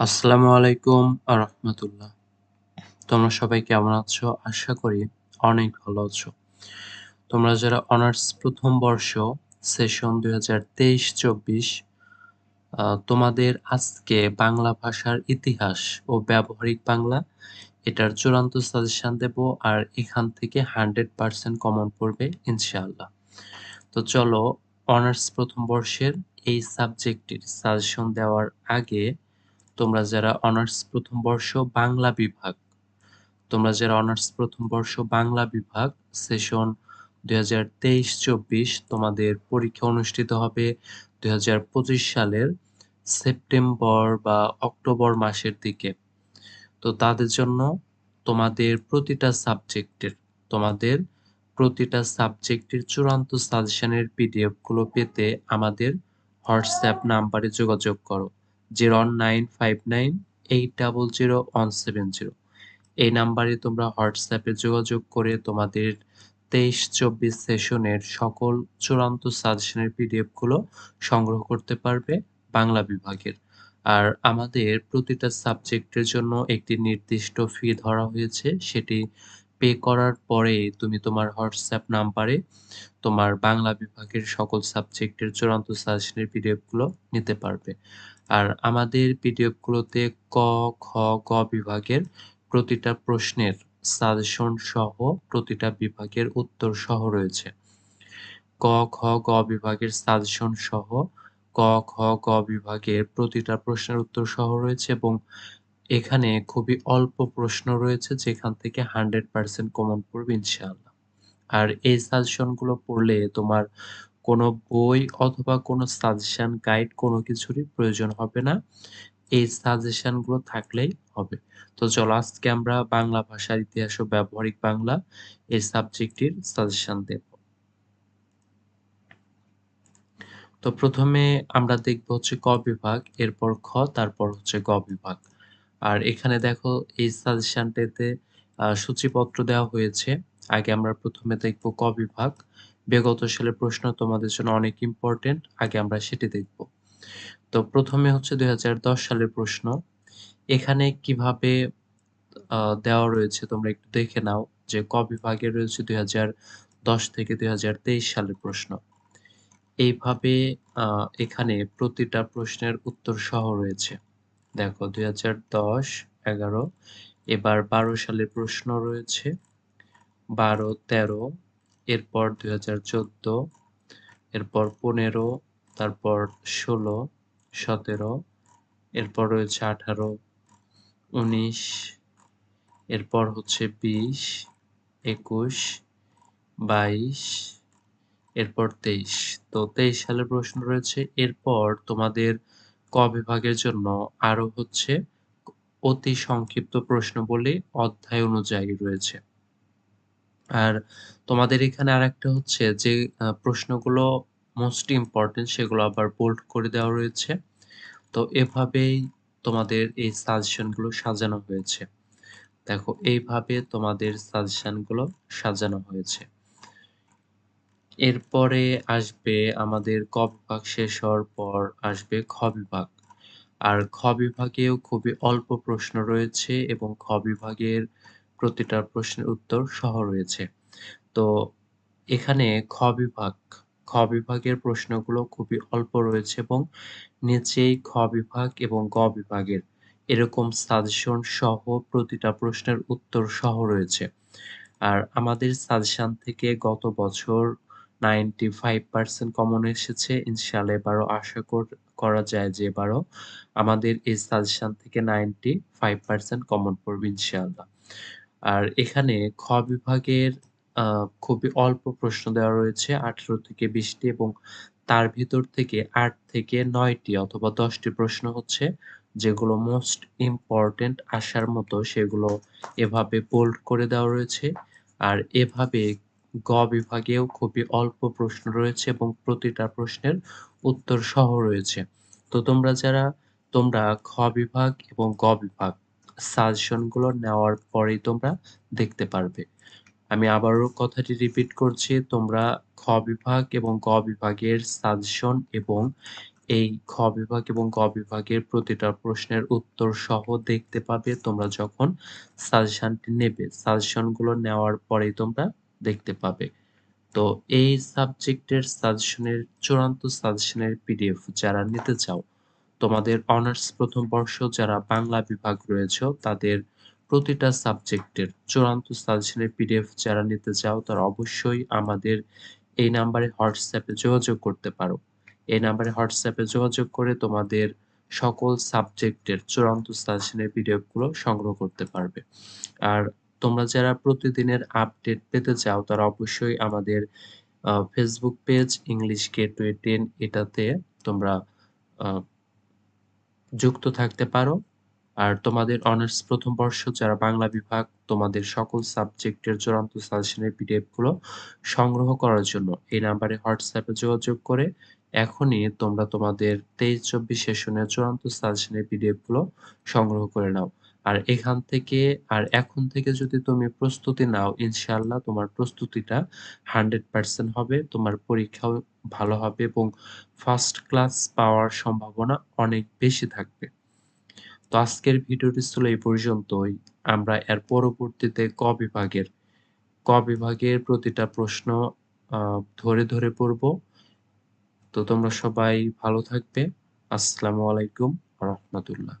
আসসালামু আলাইকুম আরহামতুল্লাহ তোমরা সবাই কেমন আছো? আশা করি অনেক ভালো আছো। তোমরা যারা অনার্স প্রথম বর্ষ, সেশন দুই হাজার তেইশ, চব্বিশ তোমাদের আজকে বাংলা ভাষার ইতিহাস ও ব্যবহারিক বাংলা, এটার চূড়ান্ত সাজেশন দেব আর এখান থেকে হান্ড্রেড পার্সেন্ট কমন পড়বে ইনশাআল্লাহ। তো চলো অনার্স প্রথম বর্ষের এই সাবজেক্টটির সাজেশন দেওয়ার আগে তোমরা যারা অনার্স প্রথম বর্ষ বাংলা বিভাগ, তোমরা যারা অনার্স প্রথম বর্ষ বাংলা বিভাগ, সেশন দুই হাজার তেইশ চব্বিশ তোমাদের পরীক্ষা অনুষ্ঠিত হবে দুই হাজার পঁচিশ সালের সেপ্টেম্বর বা অক্টোবর মাসের দিকে। তো তাদের জন্য তোমাদের প্রতিটা সাবজেক্টের, তোমাদের প্রতিটা সাবজেক্টের চূড়ান্ত সাজেশনের পিডিএফগুলো পেতে আমাদের হোয়াটসঅ্যাপ নাম্বারে যোগাযোগ করো। Zero nine five nine eight double zero one seven zero. এই নাম্বারে তোমরা হোয়াটসঅ্যাপে যোগাযোগ করে তোমাদের তেইশ চব্বিশ সেশনের সকল চূড়ান্ত সাজেশনের পিডিএফগুলো সংগ্রহ করতে পারবে বাংলা বিভাগের। আর আমাদের প্রতিটা সাবজেক্টের জন্য একটি নির্দিষ্ট ফি ধরা হয়েছে, সেটি পে করার পরে তুমি তোমার হোয়াটসঅ্যাপ নাম্বারে তোমার বাংলা বিভাগের সকল সাবজেক্টের চূড়ান্ত সাজেশনের পিডিএফগুলো নিতে পারবে। আর আমাদের পিডিএফগুলোতে ক, খ, গ বিভাগের প্রতিটা প্রশ্নের সাজেশন সহ প্রতিটা বিভাগের উত্তর সহ রয়েছে। ক, খ, গ বিভাগের সাজেশন সহ ক, খ, গ বিভাগের প্রতিটা প্রশ্নের উত্তর সহ রয়েছে এবং এখানে খুবই অল্প প্রশ্ন রয়েছে, যেখান থেকে হান্ড্রেড পার্সেন্ট কমন পড়বে ইনশাআল্লাহ। আর এই সাজেশনগুলো পড়লে তোমার কোনো বই অথবা কোনো সাজেশন গাইড কোনো কিছুরই প্রয়োজন হবে না। এই সাজেশনগুলো থাকলেই হবে। তো চলো, আজকে আমরা বাংলা ভাষার ইতিহাস ও ব্যবহারিক বাংলা এই সাবজেক্টটির সাজেশন দেব। তো প্রথমে আমরা দেখব হচ্ছে ক বিভাগ, এরপর খ, তারপর হচ্ছে গ বিভাগ। আর এখানে দেখো এই সাজেশনটাতে সূচিপত্র দেওয়া হয়েছে। আগে আমরা প্রথমে দেখব ক বিভাগ। বিগত সালের প্রশ্ন তোমাদের জন্য অনেক ইম্পর্টেন্ট আগে আমরা সেটি দেখব। তো প্রথমে হচ্ছে দুই হাজার দশ সালের প্রশ্ন। এখানে কীভাবে দেওয়া রয়েছে তোমরা একটু দেখে নাও যে ক বিভাগে রয়েছে দুই হাজার দশ থেকে দুই হাজার তেইশ সালের প্রশ্ন। এইভাবে এখানে প্রতিটা প্রশ্নের উত্তর সহ রয়েছে। দেখো, দুই হাজার দশ, এগারো, এবার বারো সালের প্রশ্ন রয়েছে। বারো, তেরো, এরপর দুই হাজার চোদ্দ, এরপর পনেরো, তারপর ষোলো, সতেরো, এরপর রয়েছে আঠারো, উনিশ, এরপর হচ্ছে বিশ, একুশ, বাইশ, এরপর তেইশ। তো তেইশ সালের প্রশ্ন রয়েছে। এরপর তোমাদের ক বিভাগের জন্য আরও হচ্ছে অতি সংক্ষিপ্ত প্রশ্ন বলে অধ্যায় অনুযায়ী রয়েছে। আর তোমাদের এখানে আর একটা হচ্ছে যে প্রশ্নগুলো মোস্ট ইম্পর্টেন্ট সেগুলো আবার বোল্ড করে দেওয়া রয়েছে। তো এভাবেই তোমাদের এই সাজেশনগুলো সাজানো হয়েছে। দেখো, এইভাবে তোমাদের সাজেশনগুলো সাজানো হয়েছে। এরপরে আসবে আমাদের ক বিভাগ শেষ হওয়ার পর আসবে খ বিভাগ। আর খ বিভাগেও খুবই অল্প প্রশ্ন রয়েছে এবং খ বিভাগের প্রতিটা প্রশ্নের উত্তর সহ রয়েছে। তো এখানে খ বিভাগ, খ বিভাগের প্রশ্নগুলো খুবই অল্প রয়েছে এবং নিচেই খ বিভাগ এবং গ বিভাগের এরকম সাজেশন সহ প্রতিটা প্রশ্নের উত্তর সহ রয়েছে। আর আমাদের সাজেশন থেকে গত বছর নাইনটি ফাইভ পার্সেন্ট কমন এসেছে। ইনশাল্লাহ এবারও আশা করা যায় যে এবারও আমাদের এই সাজেশন থেকে নাইনটি ফাইভ পার্সেন্ট কমন পড়বে ইনশাল্লাহ আর এখানে খ বিভাগের খুবই অল্প প্রশ্ন দেওয়া রয়েছে, আঠেরো থেকে বিশটি এবং তার ভিতর থেকে আট থেকে নয়টি অথবা দশটি প্রশ্ন হচ্ছে, যেগুলো মোস্ট ইম্পর্টেন্ট আসার মতো সেগুলো এভাবে বোল্ড করে দেওয়া রয়েছে। আর এভাবে গ বিভাগেও খুবই অল্প প্রশ্ন রয়েছে এবং প্রতিটা প্রশ্নের উত্তর সহ রয়েছে। তো তোমরা যারা, তোমরা খ বিভাগ এবং গ বিভাগ সাজেশনগুলো নেওয়ার পরেই তোমরা দেখতে পারবে। আমি আবারও কথাটি রিপিট করছি, তোমরা খ বিভাগ এবং গ বিভাগের সাজেশন এবং এই খ বিভাগ এবং গ বিভাগের প্রতিটা প্রশ্নের উত্তর সহ দেখতে পাবে। তোমরা যখন সাজেশনটি নেবে সাজেশনগুলো নেওয়ার পরেই তোমরা দেখতে পাবে। তো এই সাবজেক্টের সাজেশনের, চূড়ান্ত সাজেশনের পিডিএফ যারা নিতে চাও, তোমাদের অনার্স প্রথম বর্ষ যারা বাংলা বিভাগ রয়েছে, তাদের প্রতিটা সাবজেক্টের চূড়ান্ত সাজেশনের পিডিএফ যারা নিতে চাও, তারা অবশ্যই আমাদের এই নাম্বারে হোয়াটসঅ্যাপে যোগাযোগ করতে পারো। এই নাম্বারে হোয়াটসঅ্যাপে যোগাযোগ করে তোমাদের সকল সাবজেক্টের চূড়ান্ত সাজেশনের পিডিএফগুলো সংগ্রহ করতে পারবে। আর তোমরা যারা প্রতিদিনের আপডেট পেতে চাও, তারা অবশ্যই আমাদের Facebook page English gateway ten এটাতে তোমরা যুক্ত থাকতে পারো। আর তোমাদের অনার্স প্রথম বর্ষ যারা বাংলা বিভাগ, তোমাদের সকল সাবজেক্টের চূড়ান্ত সাজেশনের পিডিএফগুলো সংগ্রহ করার জন্য এই নাম্বারে হোয়াটসঅ্যাপে যোগাযোগ করে এখনই তোমরা তোমাদের তেইশ চব্বিশ সেশনের চূড়ান্ত সাজেশনের পিডিএফগুলো সংগ্রহ করে নাও। আর এখান থেকে, আর এখন থেকে যদি তুমি প্রস্তুতি নাও ইনশাল্লাহ তোমার প্রস্তুতিটা হান্ড্রেড পার্সেন্ট হবে, তোমার পরীক্ষাও ভালো হবে এবং ফার্স্ট ক্লাস পাওয়ার সম্ভাবনা অনেক বেশি থাকবে। তো আজকের ভিডিওটি ছিল এই পর্যন্তই। আমরা এর পরবর্তীতে ক বিভাগের ক বিভাগের প্রতিটা প্রশ্ন ধরে ধরে পড়ব। তো তোমরা সবাই ভালো থাকবে। আসসালামু আলাইকুম রহমতুল্লাহ।